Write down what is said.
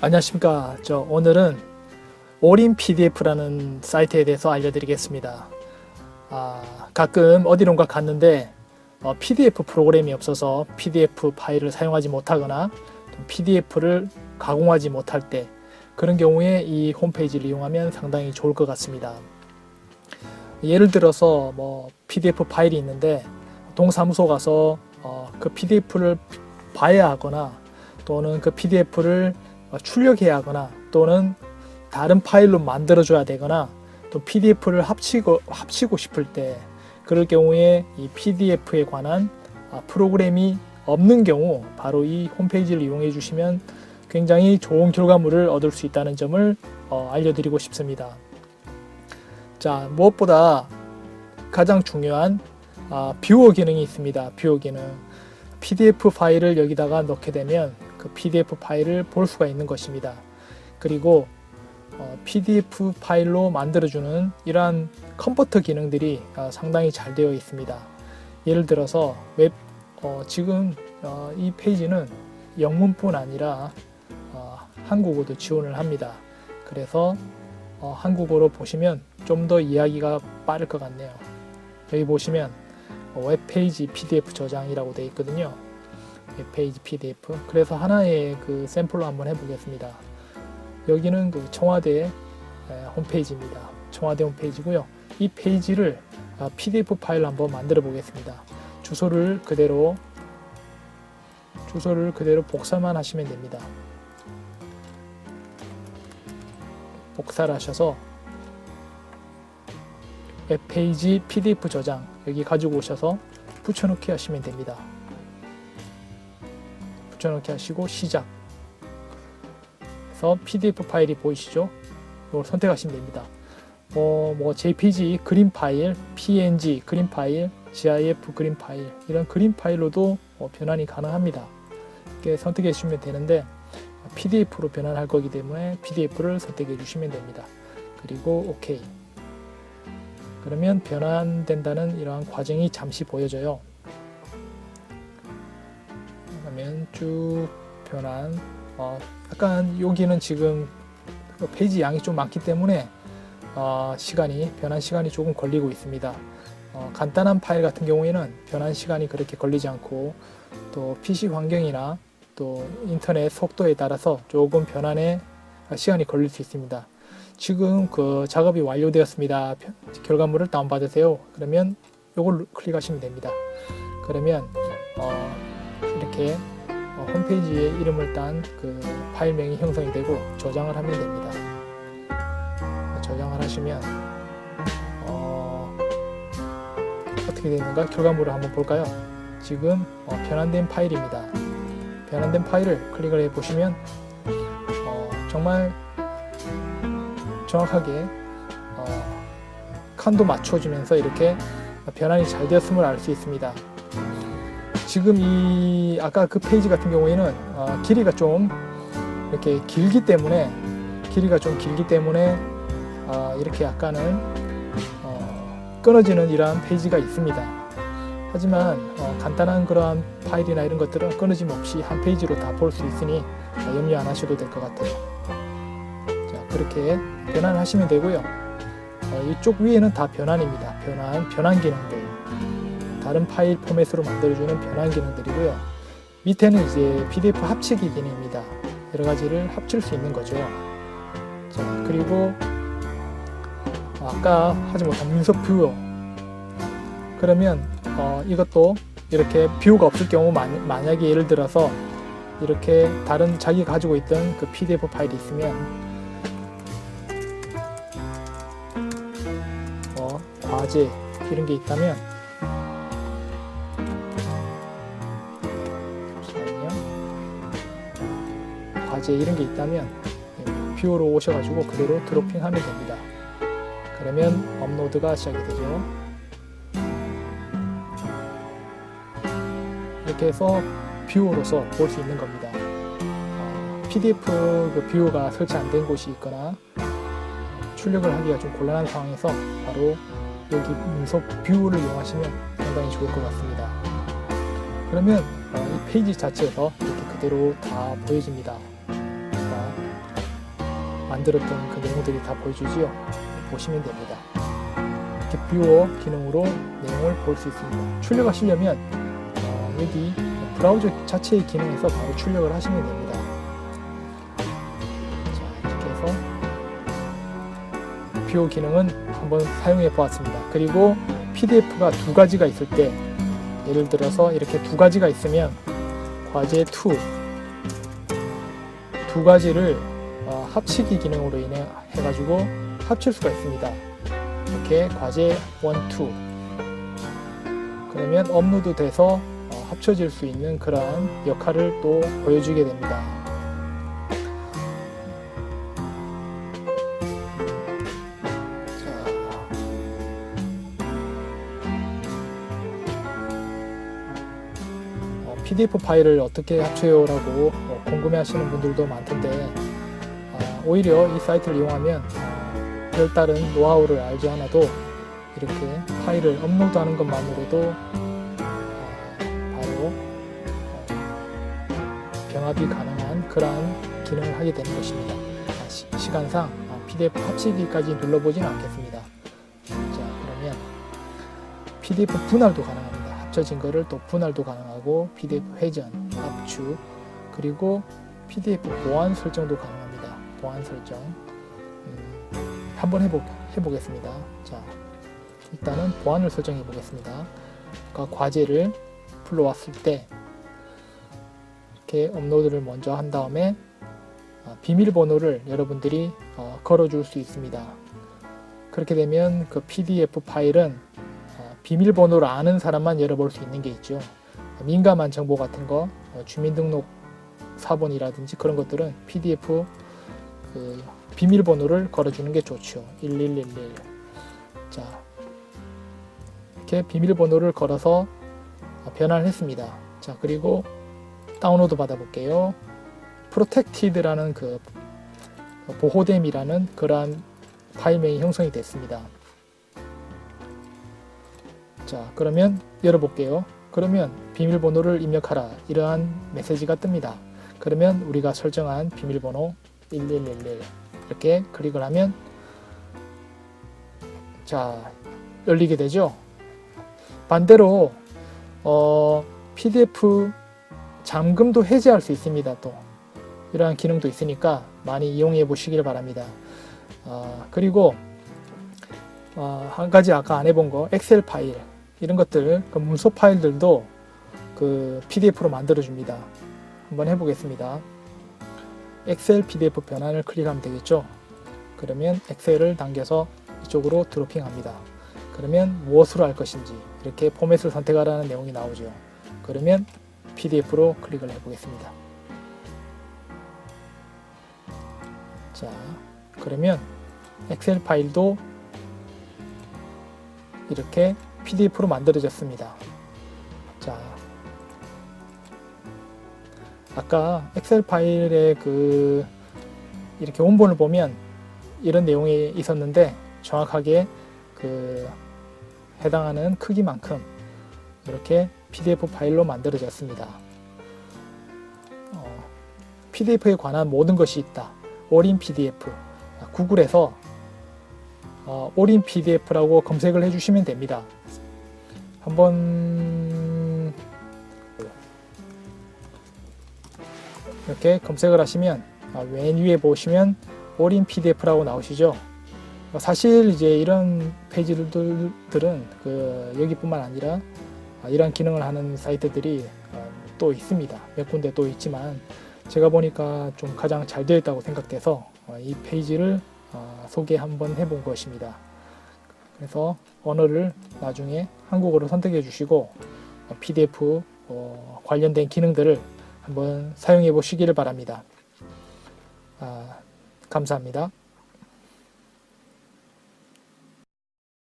안녕하십니까. 저 오늘은 올인 PDF라는 사이트에 대해서 알려드리겠습니다. 아, 가끔 어디론가 갔는데 어, PDF 프로그램이 없어서 PDF 파일을 사용하지 못하거나 PDF를 가공하지 못할 때 그런 경우에 이 홈페이지를 이용하면 상당히 좋을 것 같습니다. 예를 들어서 뭐 PDF 파일이 있는데 동사무소 가서 어, 그 PDF를 봐야 하거나 또는 그 PDF를 출력해야 하거나 또는 다른 파일로 만들어줘야 되거나 또 PDF를 합치고 합치고 싶을 때 그럴 경우에 이 PDF에 관한 아, 프로그램이 없는 경우 바로 이 홈페이지를 이용해 주시면 굉장히 좋은 결과물을 얻을 수 있다는 점을 어, 알려드리고 싶습니다. 자 무엇보다 가장 중요한 아, 뷰어 기능이 있습니다. 뷰어 기능 PDF 파일을 여기다가 넣게 되면 그 PDF 파일을 볼 수가 있는 것입니다. 그리고 어, PDF 파일로 만들어주는 이러한 컴포터 기능들이 어, 상당히 잘 되어 있습니다. 예를 들어서 웹 어, 지금 어, 이 페이지는 영문뿐 아니라 어, 한국어도 지원을 합니다. 그래서 어, 한국어로 보시면 좀 더 이야기가 빠를 것 같네요. 여기 보시면 어, 웹페이지 PDF 저장이라고 되어 있거든요. 웹페이지 PDF. 그래서 하나의 그 샘플로 한번 해보겠습니다. 여기는 그 청와대 에, 홈페이지입니다. 청와대 홈페이지고요. 이 페이지를 아, PDF 파일로 한번 만들어 보겠습니다. 주소를 그대로 주소를 그대로 복사만 하시면 됩니다. 복사를 하셔서 웹페이지 PDF 저장 여기 가지고 오셔서 붙여넣기 하시면 됩니다. 붙여넣기 하시고 시작 그래서 PDF 파일이 보이시죠? 이걸 선택하시면 됩니다. 어, 뭐 JPG 그림 파일, PNG 그림 파일, GIF 그림 파일 이런 그림 파일로도 어, 변환이 가능합니다. 이렇게 선택해 주시면 되는데 PDF로 변환할 거기 때문에 PDF를 선택해 주시면 됩니다. 그리고 OK. 그러면 변환된다는 이러한 과정이 잠시 보여져요. 쭉 변환. 어, 약간 여기는 지금 그 페이지 양이 좀 많기 때문에 어, 시간이 변환 시간이 조금 걸리고 있습니다. 어, 간단한 파일 같은 경우에는 변환 시간이 그렇게 걸리지 않고 또 PC 환경이나 또 인터넷 속도에 따라서 조금 변환에 시간이 걸릴 수 있습니다. 지금 그 작업이 완료되었습니다. 결과물을 다운받으세요. 그러면 이걸 클릭하시면 됩니다. 그러면 어, 이렇게 어, 홈페이지에 이름을 딴 그 파일명이 형성이 되고 저장을 하면 됩니다. 저장을 하시면 어, 떻게 되는가 결과물을 한번 볼까요? 지금 어, 변환된 파일입니다. 변환된 파일을 클릭을 해 보시면 어, 정말 정확하게 어, 칸도 맞춰주면서 이렇게 변환이 잘 되었음을 알 수 있습니다. 지금 이 아까 그 페이지 같은 경우에는 어, 길이가 좀 이렇게 길기 때문에 길이가 좀 길기 때문에 어, 이렇게 약간은 어, 끊어지는 이러한 페이지가 있습니다. 하지만 어, 간단한 그러한 파일이나 이런 것들은 끊어짐 없이 한 페이지로 다 볼 수 있으니 어, 염려 안 하셔도 될 것 같아요. 자 그렇게 변환하시면 되고요. 어, 이쪽 위에는 다 변환입니다. 변환, 변환 기능들. 다른 파일 포맷으로 만들어주는 변환 기능들이고요. 밑에는 이제 PDF 합치기 기능입니다. 여러 가지를 합칠 수 있는 거죠. 자, 그리고 아까 하지 못한 문서 뷰어. 그러면 어, 이것도 이렇게 뷰가 없을 경우 만, 만약에 예를 들어서 이렇게 다른 자기가 가지고 있던 그 PDF 파일이 있으면 어, 과제 이런 게 있다면 과제 이런 게 있다면 뷰어로 오셔가지고 그대로 드로핑하면 됩니다. 그러면 업로드가 시작이 되죠. 이렇게 해서 뷰어로서 볼 수 있는 겁니다. 어, PDF 그 뷰어가 설치 안 된 곳이 있거나 출력을 하기가 좀 곤란한 상황에서 바로 여기 문서 뷰를 이용하시면 상당히 좋을 것 같습니다. 그러면 어, 이 페이지 자체에서 이렇게 그대로 다 보여집니다. 자, 만들었던 그 내용들이 다 보여주지요. 보시면 됩니다. 이렇게 뷰어 기능으로 내용을 볼 수 있습니다. 출력하시려면 어, 여기 브라우저 자체의 기능에서 바로 출력을 하시면 됩니다. 자, 이렇게 해서 뷰어 기능은 한번 사용해 보았습니다. 그리고 PDF가 두 가지가 있을 때 예를 들어서 이렇게 두 가지가 있으면 과제 2두 가지를 어, 합치기 기능으로 인해 해가지고 합칠 수가 있습니다. 이렇게 과제 1, 2 그러면 업로드 돼서 어, 합쳐질 수 있는 그러한 역할을 또 보여주게 됩니다. 자, 어, PDF 파일을 어떻게 합쳐요 라고 어, 궁금해 하시는 분들도 많던데 아, 오히려 이 사이트를 이용하면 어, 별다른 노하우를 알지 않아도 이렇게 파일을 업로드하는 것만으로도 아, 바로 어, 병합이 가능한 그러한 기능을 하게 되는 것입니다. 아, 시, 시간상 아, PDF 합치기까지 눌러보지는 않겠습니다. 자 그러면 PDF 분할도 가능합니다. 합쳐진 거를 또 분할도 가능하고 PDF 회전, 압축, 그리고 PDF 보안 설정도 가능합니다. 보안 설정. 음, 한번 해보, 해보겠습니다. 자, 일단은 보안을 설정해 보겠습니다. 그러니까 과제를 불러왔을 때 이렇게 업로드를 먼저 한 다음에 아, 비밀번호를 여러분들이 어, 걸어줄 수 있습니다. 그렇게 되면 그 PDF 파일은 어, 비밀번호를 아는 사람만 열어볼 수 있는 게 있죠. 민감한 정보 같은 거, 어, 주민등록 사본이라든지 그런 것들은 PDF 그 비밀번호를 걸어주는 게 좋죠. 1111. 자, 이렇게 비밀번호를 걸어서 어, 변환을 했습니다. 자, 그리고 다운로드 받아볼게요. 프로텍티드라는 그 보호됨이라는 그러한 파일명이 형성이 됐습니다. 자, 그러면 열어볼게요. 그러면 비밀번호를 입력하라. 이러한 메시지가 뜹니다. 그러면 우리가 설정한 비밀번호 1111 이렇게 클릭을 하면 자, 열리게 되죠. 반대로 어, PDF 잠금도 해제할 수 있습니다. 또 이러한 기능도 있으니까 많이 이용해 보시길 바랍니다. 아, 그리고 어, 한 가지 아까 안 해본 거 엑셀 파일 이런 것들 그 문서 파일들도 그 PDF로 만들어 줍니다. 한번 해보겠습니다. 엑셀 PDF 변환을 클릭하면 되겠죠. 그러면 엑셀을 당겨서 이쪽으로 드로핑합니다. 그러면 무엇으로 할 것인지 이렇게 포맷을 선택하라는 내용이 나오죠. 그러면 PDF로 클릭을 해보겠습니다. 자, 그러면 엑셀 파일도 이렇게 PDF로 만들어졌습니다. 자, 아까 엑셀 파일의 그 이렇게 원본을 보면 이런 내용이 있었는데 정확하게 그 해당하는 크기만큼 이렇게 PDF 파일로 만들어졌습니다. 어, PDF에 관한 모든 것이 있다. 올인 PDF. 구글에서 어, 올인 PDF라고 검색을 해주시면 됩니다. 한번 이렇게 검색을 하시면 아, 맨 위에 보시면 올인 PDF라고 나오시죠. 어, 사실 이제 이런 페이지들은 그 여기뿐만 아니라 아, 이런 기능을 하는 사이트들이 어, 또 있습니다. 몇 군데 또 있지만 제가 보니까 좀 가장 잘 되어 있다고 생각돼서 어, 이 페이지를 어, 소개 한번 해본 것입니다. 그래서 언어를 나중에 한국어로 선택해 주시고 어, PDF 어, 관련된 기능들을 한번 사용해 보시기를 바랍니다. 아, 감사합니다.